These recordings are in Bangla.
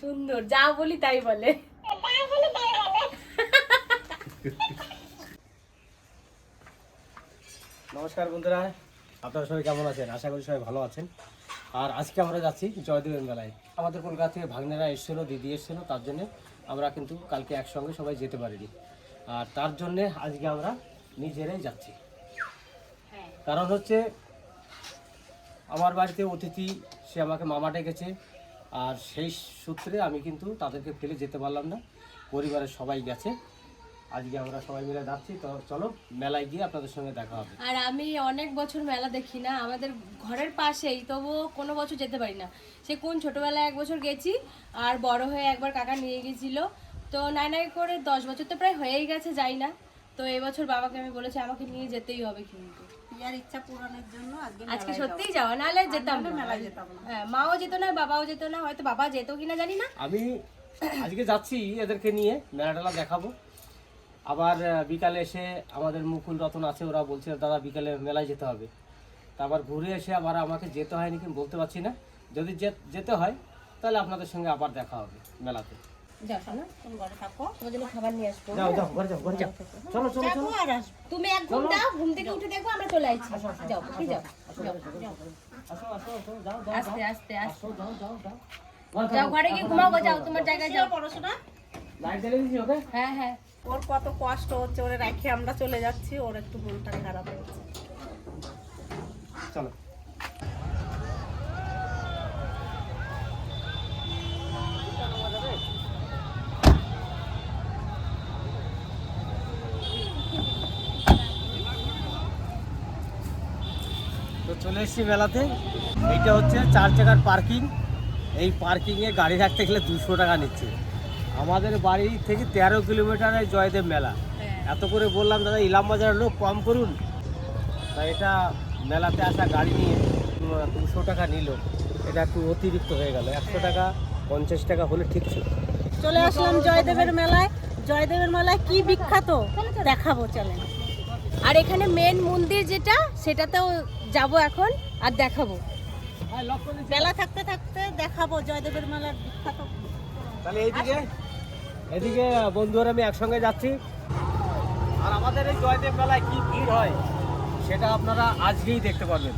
সুন্দর যা বলি তাই বলে। নমস্কার বন্ধুরা আপনারা সবাই কেমন আছেন? আশা করি সবাই ভালো আছেন। আর আজকে আমরা যাচ্ছি জয়দেবের মেলায়। আমাদের কলকাতা থেকে ভাগ্নেরা এসেছিল দিদি এসেছিল তার জন্য আমরা কিন্তু কালকে একসঙ্গে সবাই যেতে পারিনি। আর তার জন্য আজকে আমরা নিজেরাই যাচ্ছি। কারণ হচ্ছে আমার বাড়িতে অতিথি সে আমাকে মামা ডেকেছে। আর সেই সূত্রে আমি কিন্তু তাদেরকে ফেলে যেতে পারলাম না। পরিবারের সবাই গেছে। আজকে আমরা সবাই মিলে যাচ্ছি। তো চলো, মেলায় গিয়ে আপনাদের সঙ্গে দেখা হবে। আর আমি অনেক বছর মেলা দেখি না। আমাদের ঘরের পাশেই, তবুও কোনো বছর যেতে পারি না। সে কোন ছোটবেলায় এক বছর গেছি, আর বড় হয়ে একবার কাকা নিয়ে গেছিল। তো নাই নাই করে দশ বছর তো প্রায় হয়েই গেছে, যাই না। তো এবছর বাবাকে আমি বলেছি, আমাকে নিয়ে যেতেই হবে কিন্তু। ইয়ার ইচ্ছা পূরণের জন্য আজকে আজকে সত্যিই যাওয়া নাহলে যেতাম না। মেলায় যেতাম না। হ্যাঁ মাও যেত না বাবাও যেত না হয়তো বাবা যেত কিনা জানি না। আমি আজকে যাচ্ছি এদেরকে নিয়ে মেলা টেলা দেখাবো। আবার বিকালে এসে আমাদের মুকুল রতন আছে ওরা বলছে দাদা বিকালে মেলায় যেতে হবে। তারপর ঘুরে এসে আবার আমাকে যেতে হয়নি কি বলতে পারছি না। যদি যেতে হয় তাহলে আপনাদের সঙ্গে আবার দেখা হবে মেলাতে। যাও তুমি ঘরে থাকো। তোমার জন্য খাবার নিয়ে আসব। যাও যাও ঘরে যাও ঘরে যাও। চলো চলো চলো। আর আসব তুমি এক ঘুম দাও ঘুম থেকে উঠে দেখব আমরা চলে আসছি। যাও কি যাও যাও আসো আসো আসো যাও যাও আস্তে আস্তে আসো যাও যাও যাও। যাও ঘরে গিয়ে ঘুমাও যাও তোমার জায়গায় যাও। পড়াশোনা? লাইট জ্বালিয়ে দিয়েছি ওকে? হ্যাঁ হ্যাঁ। ওর কত কষ্ট হচ্ছে ওরে রেখে আমরা চলে যাচ্ছি ওর একটু মনটা খারাপ হয়েছে। চলো। চলে এসেছি মেলাতে। এইটা হচ্ছে চার চাকার পার্কিং এই পার্কিংয়ে গাড়ি রাখতে গেলে দুশো টাকা নিচ্ছে। আমাদের বাড়ি থেকে তেরো কিলোমিটারে জয়দেব মেলা। এত করে বললাম দাদা ইলাম বাজারের লোক কম করুন। তা এটা মেলাতে আসা গাড়ি নিয়ে দুশো টাকা নিল। এটা একটু অতিরিক্ত হয়ে গেল। একশো টাকা পঞ্চাশ টাকা হলে ঠিক ছিল। চলে আসলাম জয়দেবের মেলায়। জয়দেবের মেলায় কি বিখ্যাত? দেখাবো চলেন। আর এখানে মেন মন্দির যেটা সেটাতেও যাব এখন আর দেখাবো। বেলা থাকতে থাকতে দেখাবো জয়দেবের মেলার বিখ্যাত। তাহলে এইদিকে এদিকে বন্ধুরা আমি একসঙ্গে যাচ্ছি। আর আমাদের এই জয়দেব মেলায় কি ভিড় হয় সেটা আপনারা আজকেই দেখতে পারবেন।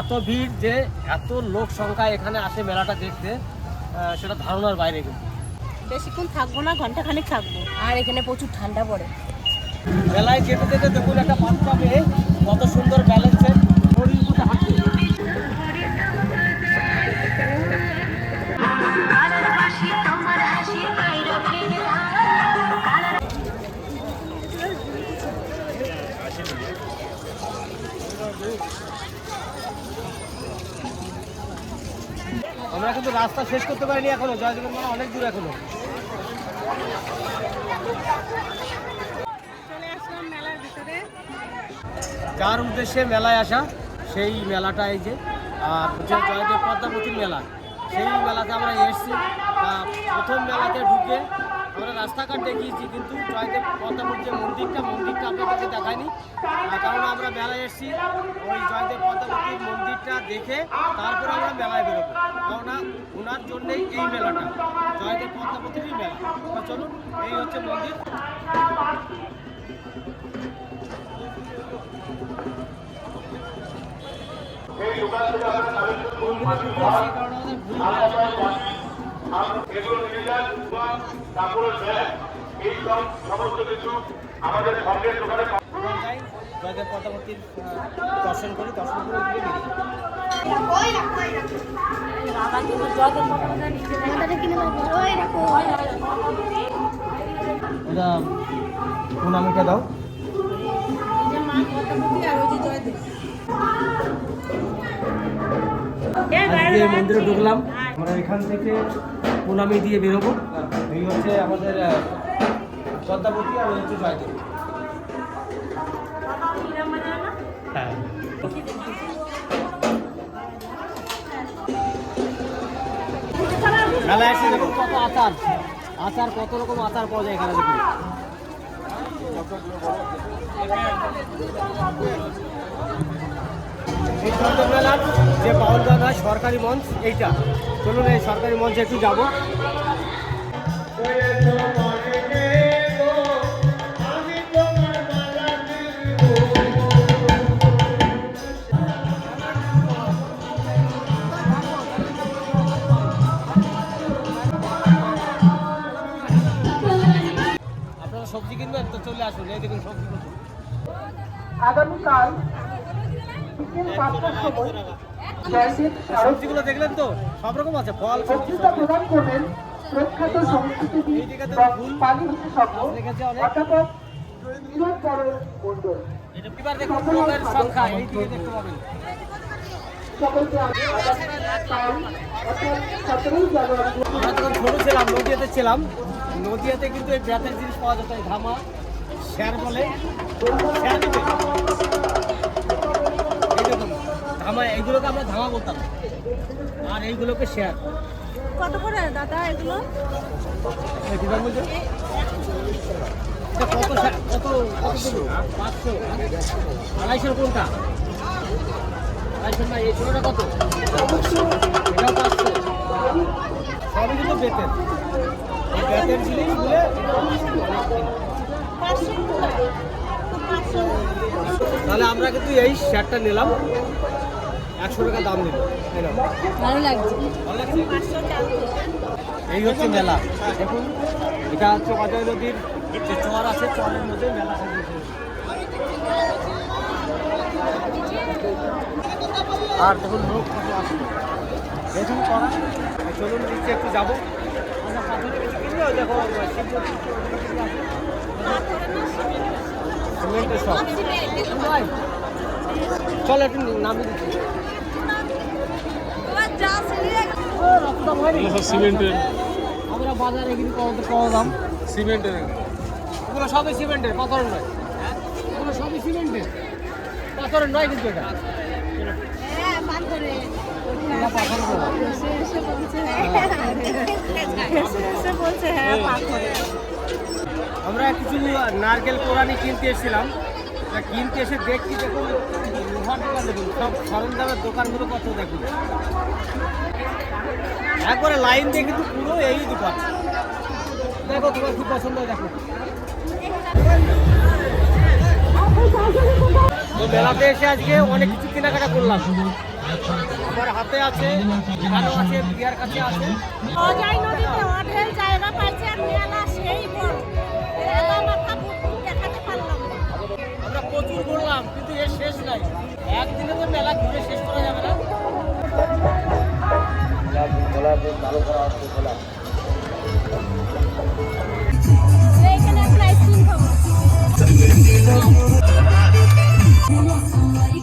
এত ভিড় যে এত লোক সংখ্যা এখানে আসে মেলাটা দেখতে সেটা ধারণার বাইরে কিন্তু। বেশিক্ষণ থাকব না ঘন্টাখানিক থাকব। আর এখানে প্রচুর ঠান্ডা পড়ে। মেলায় যেতে যেতে দেখুন একটা বাচ্চা মেয়ে কত সুন্দর ব্যালেন্সের কিন্তু রাস্তা শেষ করতে পারিনি এখনও। জয়দেবের মানে অনেক দূর এখনও। যার উদ্দেশ্যে মেলায় আসা সেই মেলাটা এই যে জয়দেব পদ্মাবতীর মেলা সেই মেলাতে আমরা এসেছি। প্রথম মেলাতে ঢুকে আমরা রাস্তাঘাট দেখিয়েছি কিন্তু জয়দেব পদ্মাবতীর যে মন্দিরটা মন্দিরটা আপনাদেরকে দেখায়নি কারণ আমরা মেলায় এসেছি ওই জয়দেব পদ্মাবতীর মন্দিরটা দেখে তারপর আমরা মেলায় বেরোবো। কেননা ওনার জন্যেই এই মেলাটা জয়দেব পদ্মাবতীরই মেলা। চলুন এই হচ্ছে মন্দির। এগুলো নির্যাস কাপড়ের ব্যাগ এই সব সমস্ত কিছু আমাদের সঙ্গে দোকানে যাই জয়দেব পদ্মাবতীর দর্শন করি দর্শন করে এটা প্রণামিটা দাও আর ওই যে জয়দেব। আজকে মন্দিরে ঢুকলাম। আমরা এখান থেকে প্রণামি দিয়ে বেরোবো। এই হচ্ছে আমাদের পদ্মাবতী আর ওই হচ্ছে জয়দেব। হ্যাঁ। মেলায় এসে দেখুন কত আচার? আচার কত রকম আচার পাওয়া যায় এখানে দেখুন। সিদ্ধান্ত মেলার যে বাউল গান সরকারি মঞ্চ এইটা। চলুন এই সরকারি মঞ্চে একটু যাব। সবজিগুলো দেখলেন তো? সব রকম আছে ফল বক্তৃতা প্রদান করবেন প্রখ্যাত সংস্কৃতিবিদ পানি বিশেষজ্ঞ অধ্যাপক বিনোদ বড় মণ্ডল। এবার দেখুন লোকের সংখ্যা এই দিকে দেখতে পাবেন। সকলকে আগামীকাল অর্থাৎ সতেরোই জানুয়ারি আমরা যখন ছোট ছিলাম নদিয়াতে ছিলাম নদিয়াতে কিন্তু এই ব্যাতের জিনিস পাওয়া যেত ধামা শ্যার বলে। শ্যার ধামা এইগুলোকে আমরা ধামা বলতাম। আর এইগুলোকে শেয়ার কত করে দাদা এগুলো? কত কত পাঁচশো। আড়াইশোর কোনটা? আড়াইশো না এই ছোটোটা কত? এটাও পাঁচশো। সবই কিন্তু তাহলে আমরা কিন্তু এই শার্টটা নিলাম। একশো টাকা দাম এই ভালো লাগছে। এই হচ্ছে মেলা। দেখুন এটা হচ্ছে অজয় নদীর যে চর আছে চরের মধ্যে মেলা আর দেখুন লোক কত আসছে। দেখুন করা। চলুন নিচে একটু যাব। দেখো সিমেন্টের সব। চল একটু নামিয়ে দিচ্ছি। সিমেন্টের। আমরা বাজারে কিনি কত কম দাম? সিমেন্টের। এগুলো সবই সিমেন্টের পাথরের নয়। এগুলো সবই সিমেন্টের। পাথরের নয় কিন্তু এটা। হ্যাঁ আমরা কিছু নারকেল কোরআনি কিনতে এসেছিলাম। কিনতে এসে দেখছি দেখুন লোহার দোকান দেখুন, সব সরঞ্জামের দোকানগুলো কত দেখুন। একবারে লাইন দিয়ে কিন্তু পুরো এই দোকান। দেখো তোমার খুব পছন্দ দেখো। তো মেলাতে এসে আজকে অনেক কিছু কেনাকাটা করলাম। আমার হাতে আছে, এখানেও আছে, বিয়ার কাছে আছে। অজয় নদীতে অঢেল মেলা সেই বড়। প্রচুর কিন্তু এর শেষ নাই। একদিনে তো মেলা ঘুরে শেষ করা যাবে না। খাব। অনেক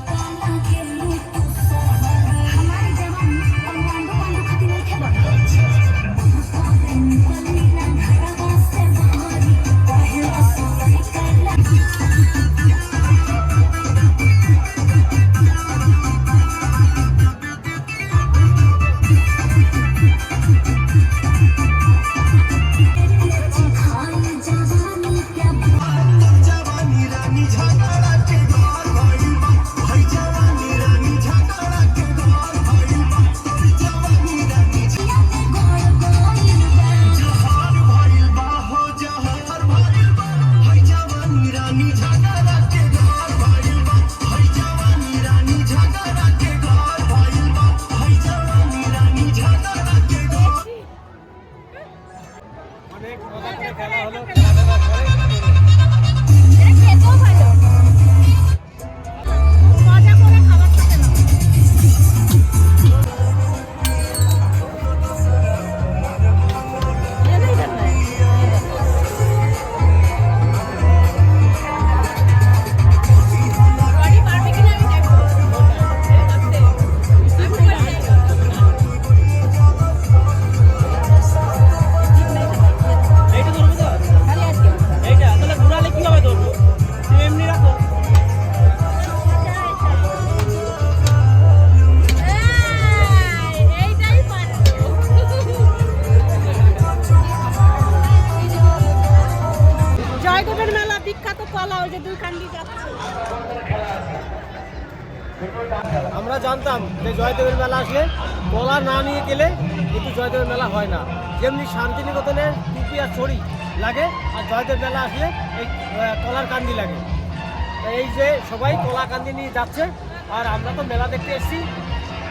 জানতাম যে জয়দেবের মেলা আসলে কলা না নিয়ে গেলে কিন্তু জয়দেবের মেলা হয় না। যেমনি শান্তিনিকেতনের টুপি আর ছড়ি লাগে আর জয়দেব মেলা আসলে এই কলার কান্দি লাগে। এই যে সবাই কলা কান্দি নিয়ে যাচ্ছে আর আমরা তো মেলা দেখতে এসেছি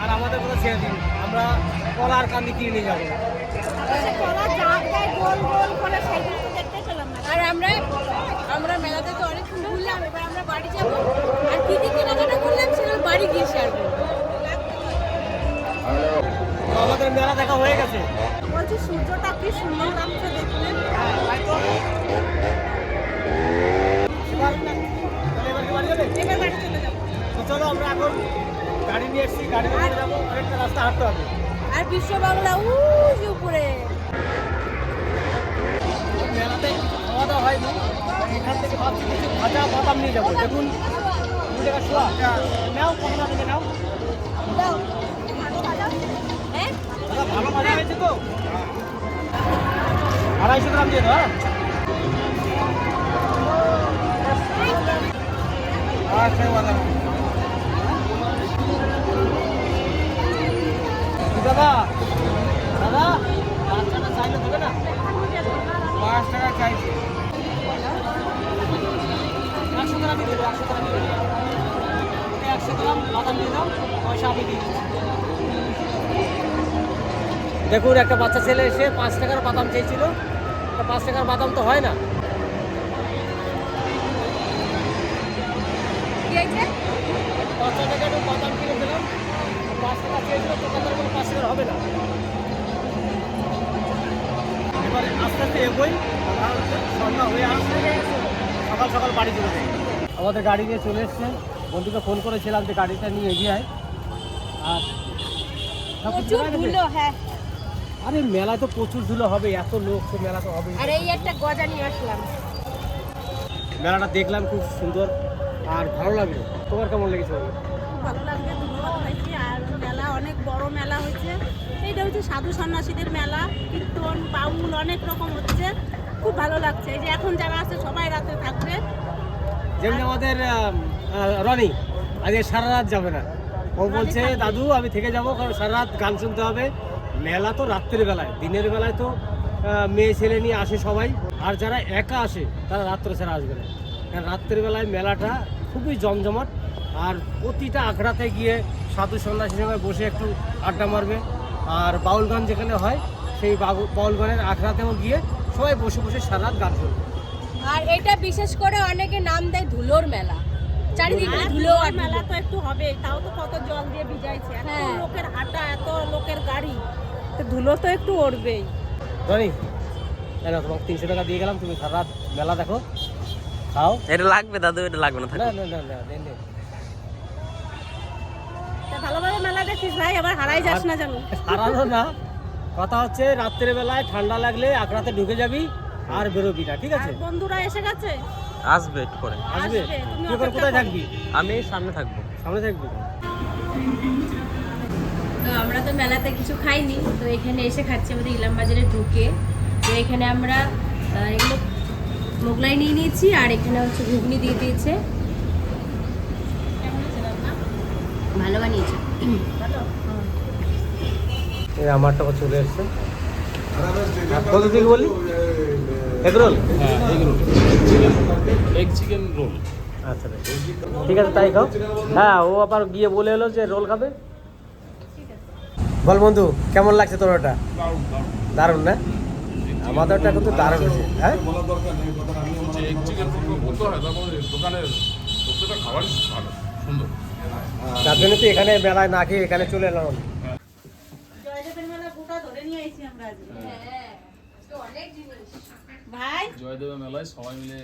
আর আমাদের কথা ছেড়ে দিন, আমরা কলার কান্দি কিনে নিয়ে যাব। আমাদের দেখা হয়ে গেছে। বলছি সূর্যটা কি সুন্দর লাগছে দেখতে চলে আমরা এখন গাড়ি নিয়ে এসেছি গাড়ি নিয়ে যাব অনেকটা রাস্তা হাঁটতে হবে। আর বিশ্ব বাংলা উ উপরে। মেলাতে খাওয়া দাওয়া হয়নি এখান থেকে ভাবছি কিছু ভাজা বাদাম নিয়ে যাব। দেখুন দু টাকা শোয়া। নাও কত টাকা থেকে নাও দাও হ্যাঁ দাদা ভালো ভাজা হয়েছে তো আড়াইশো গ্রাম দিয়ে দাও হ্যাঁ। আচ্ছা দাদা দাদা, বাচ্চাটা চাইলে দেবে না? পাঁচ টাকা চাইছি। একশো গ্রাম দিয়ে দেবো একশো গ্রাম দিয়ে দেবো একশো গ্রাম বাদাম দিয়ে দাও, পয়সা আমি দিয়ে দিচ্ছি দেখুন একটা বাচ্চা ছেলে এসে পাঁচ টাকার বাদাম চেয়েছিল। তা পাঁচ টাকার বাদাম তো হয় না। পাঁচ টাকা বাদাম কিনে দিলাম? পাঁচ টাকা চেয়েছিল কোনো পাঁচ টাকার হবে না। এবারে আস্তে আস্তে এগোই সন্ধ্যা হয়ে আসছে। সকাল সকাল বাড়ি চলে যাই। আমাদের গাড়ি নিয়ে চলে এসছে। বন্ধুকে ফোন করেছিলাম যে গাড়িটা নিয়ে এগিয়ে আয়। আর হ্যাঁ। আরে মেলায় তো প্রচুর ধুলো হবে এত লোক তো মেলা তো হবে আর এই একটা গজা নিয়ে আসলাম। মেলাটা দেখলাম খুব সুন্দর আর ভালো লাগল। তোমার কেমন লেগেছে? ভালো লাগছে ধন্যবাদ হয়েছে আর মেলা অনেক বড় মেলা হয়েছে। এইটা হচ্ছে সাধু সন্ন্যাসীদের মেলা কীর্তন বাউল অনেক রকম হচ্ছে। খুব ভালো লাগছে এই যে এখন যারা আছে সবাই রাতে থাকবে। যেমন আমাদের রনি আজকে সারা রাত যাবে না। ও বলছে দাদু আমি থেকে যাব কারণ সারা রাত গান শুনতে হবে। মেলা তো রাত্রের বেলায় দিনের বেলায় তো মেয়ে ছেলে নিয়ে আসে সবাই। আর যারা একা আসে তারা রাত্রে ছাড়া আসবে না। কারণ রাত্রের বেলায় মেলাটা খুবই জমজমাট আর প্রতিটা আখড়াতে গিয়ে সাধু সন্ন্যাসী সঙ্গে বসে একটু আড্ডা মারবে। আর বাউল গান যেখানে হয় সেই বাউ- বাউল গানের আখড়াতেও গিয়ে সবাই বসে বসে সারা রাত গান করবে আর এটা বিশেষ করে অনেকে নাম দেয় ধুলোর মেলা। চারিদিকে ধুলো আর মেলা তো একটু হবে তাও তো কত জল দিয়ে ভিজাইছে। এত হ্যাঁ। লোকের হাঁটা এত লোকের গাড়ি। তো ধুলো তো একটু উঠবেই রনি এই নাও, তোমাকে তিনশো টাকা দিয়ে গেলাম তুমি সারা রাত মেলা দেখো খাও। এটা লাগবে দাদু এটা লাগবে না না না না না ভালোভাবে মেলা দেখিস ভাই আবার হারাই যাস না জানো হারানো না। কথা হচ্ছে রাত্রের বেলায় ঠান্ডা লাগলে আকড়াতে ঢুকে যাবি আর বেরোবি না ঠিক আছে? বন্ধুরা এসে গেছে? আসবে একটু পরে। আসবে আসবে, তুই কোথায় থাকবি? আমি সামনে থাকব। সামনে থাকবি? তো আমরা তো মেলাতে কিছু খাইনি তো এখানে এসে খাচ্ছি আমাদের ইলাম বাজারে ঢুকে। তো এখানে আমরা এগুলো মোগলাই নিয়ে নিয়েছি আর এখানে হচ্ছে ঘুগনি দিয়ে দিয়েছে। ভালো বানিয়েছে? এই আমার টাকা চলে এসছে। কত থেকে বলি এগ রোল? হ্যাঁ egg roll. Egg chicken roll. আচ্ছা ঠিক আছে তাই খাও। হ্যাঁ ও আবার গিয়ে বলে এলো যে রোল খাবে। বল বন্ধু কেমন লাগছে তোর ওটা? দারুণ না? আমাদেরটা কিন্তু দারুণ হয়েছে হ্যাঁ? হয় তার জন্য তো এখানে মেলায় না খেয়ে এখানে চলে এলাম জয়দেবের মেলা গোটা ধরে নিয়ে আইছি আমরা আজকে। ভাই? জয়দেবের মেলায় সবাই মিলে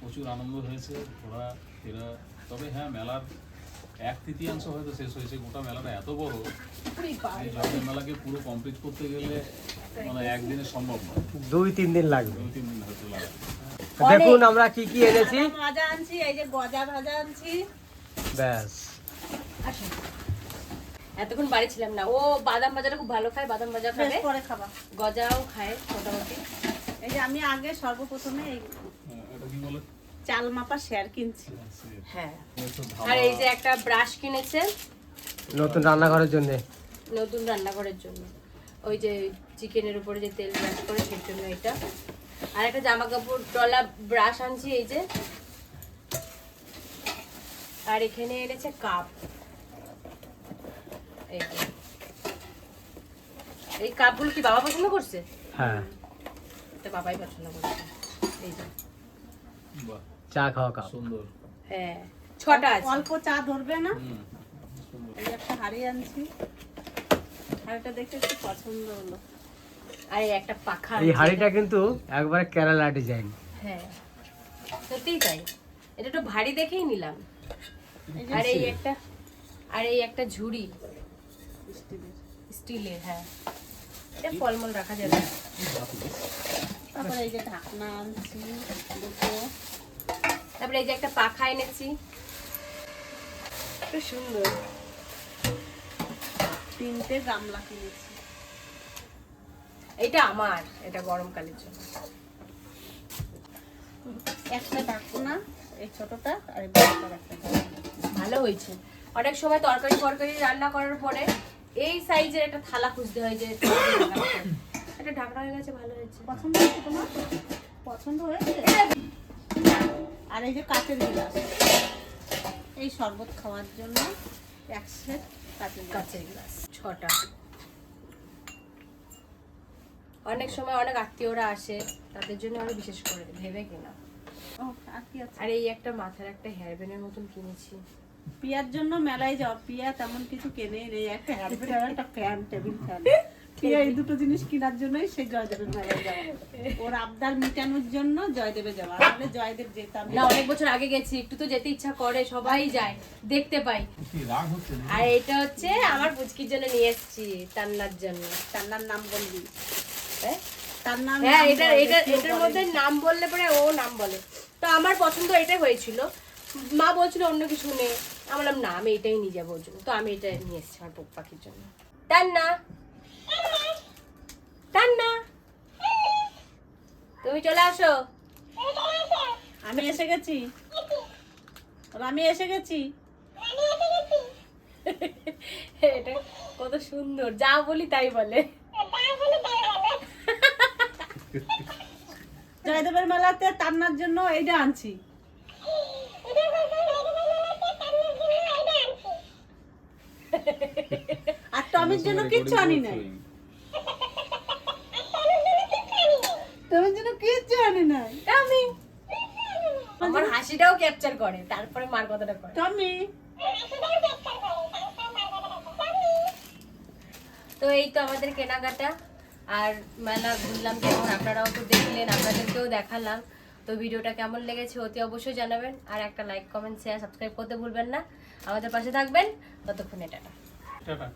প্রচুর আনন্দ হয়েছে ঘোরা ফেরা। তবে হ্যাঁ মেলার এক তৃতীয়াংশ হয়তো শেষ হয়েছে গোটা মেলাটা এত বড় এই জয়দেব মেলাকে পুরো কমপ্লিট করতে গেলে মানে একদিনে সম্ভব নয়। দুই তিন দিন লাগবে। দুই তিন দিন হয়তো লাগে দেখুন আমরা কি কি এনেছি? মজা আনছি এই যে গজা ভাজা আনছি। ব্যাস। এতক্ষণ বাড়ি ছিলাম না। ও বাদাম ভাজাটা খুব ভালো খায় বাদাম ভাজা খাবে। পরে খাবা। গজাও খায় মোটামুটি। এই যে আমি আগে সর্বপ্রথমে এই চাল মাপা শেয়ার কিনছি। হ্যাঁ। আর এই যে একটা ব্রাশ কিনেছে নতুন রান্নাঘরের জন্য। নতুন রান্নাঘরের জন্য। ওই যে চিকেনের উপরে যে তেল ব্রাশ করে সেই জন্য এটা। আর একটা জামা কাপড় টলা ব্রাশ আনছি এই যে। আর এখানে এনেছে কাপ। এই যে। এই কাপগুলো কি বাবা পছন্দ করছে? হ্যাঁ। এটা বাবাই পছন্দ করছে। এই যে। বাহ। চা খাওয়া কাপ সুন্দর। হ্যাঁ ছটা আছে। অল্প চা ধরবে না? এই একটা হাড়ি আনছি। হাড়িটা দেখে একটু পছন্দ হলো। আর একটা পাখা এই হাড়িটা কিন্তু একবারে কেরালা ডিজাইন। হ্যাঁ সত্যিই তাই। এটা একটু ভারী দেখেই নিলাম। আর এই একটা আর এই একটা ঝুড়ি। স্টিলের। স্টিলের হ্যাঁ। এটা ফলমূল রাখা যাবে। তারপরে এই যে ঢাকনা আনছি দুটো। তারপরে এই যে একটা পাখা এনেছি। সুন্দর। তিনটে গামলা কিনেছি। এটা আমার এটা গরমকালের জন্য। একটা এই ছোটটা আর। ভালো হয়েছে। অনেক সময় তরকারি ফরকারি রান্না করার পরে এই সাইজের একটা থালা খুঁজতে হয় যে একটা ঢাকনা হয়ে গেছে ভালো হয়েছে। পছন্দ হয়েছে তোমার? পছন্দ হয়েছে? আর এই যে কাঁচের গিলাস। এই শরবত খাওয়ার জন্য এক সেট কাচের কাঁচের গ্লাস ছটা। অনেক সময় অনেক আত্মীয়রা আসে তাদের জন্য আরও বিশেষ করে ভেবে কিনা। আর এই একটা মাথার একটা হেয়ার ব্যান্ডের মতন কিনেছি। পিয়ার জন্য মেলায় যাও। পিয়া তেমন কিছু কেনে নেই। একটা হেয়ারব্যান্ড আর একটা ফ্যান টেবিল ফ্যান এই দুটো জিনিস কেনার জন্যই সেই জয়দেবের মেলায় যাওয়া ওর আবদার মিটানোর জন্য জয়দেবে যাওয়া আসলে জয়দেব যেতাম না অনেক বছর আগে গেছি। একটু তো যেতে ইচ্ছা করে সবাই যায় দেখতে পাই। কি রাগ হচ্ছে না? আর এটা হচ্ছে আমার পুচকির জন্য নিয়ে এসেছি তান্নার জন্য। তার নাম বলবি? হ্যাঁ? তার নাম হ্যাঁ এটা এটা এটার মধ্যে নাম বললে পরে ও নাম বলে। তো আমার পছন্দ এটাই হয়েছিল। মা বলছিল অন্য কিছু নেই আমি বললাম না আমি এটাই নিয়ে যাব ওর জন্য। তো আমি এটা নিয়ে এসেছি আমার পোক পাখির জন্য। তান্না তান্না তুমি চলে আসো। আমি এসে গেছি। আমি এসে গেছি। এটা কত সুন্দর, যা বলি তাই বলে। জয়দেবের মেলাতে তান্নার জন্য এইটা আনছি। আর টমির জন্য কিচ্ছু আনি নাই। টমির জন্য কিচ্ছু আনি নাই আমি আমার হাসিটাও ক্যাপচার করে তারপরে মার কথাটা করে। টমি তো এই তো আমাদের কেনাকাটা। আর মেলা ঘুরলাম কেমন আপনারাও তো দেখলেন আপনাদেরকেও দেখালাম। তো ভিডিওটা কেমন লেগেছে অতি অবশ্যই জানাবেন। আর একটা লাইক কমেন্ট শেয়ার সাবস্ক্রাইব করতে ভুলবেন না। আমাদের পাশে থাকবেন। ততক্ষণে টাটা। টাটা।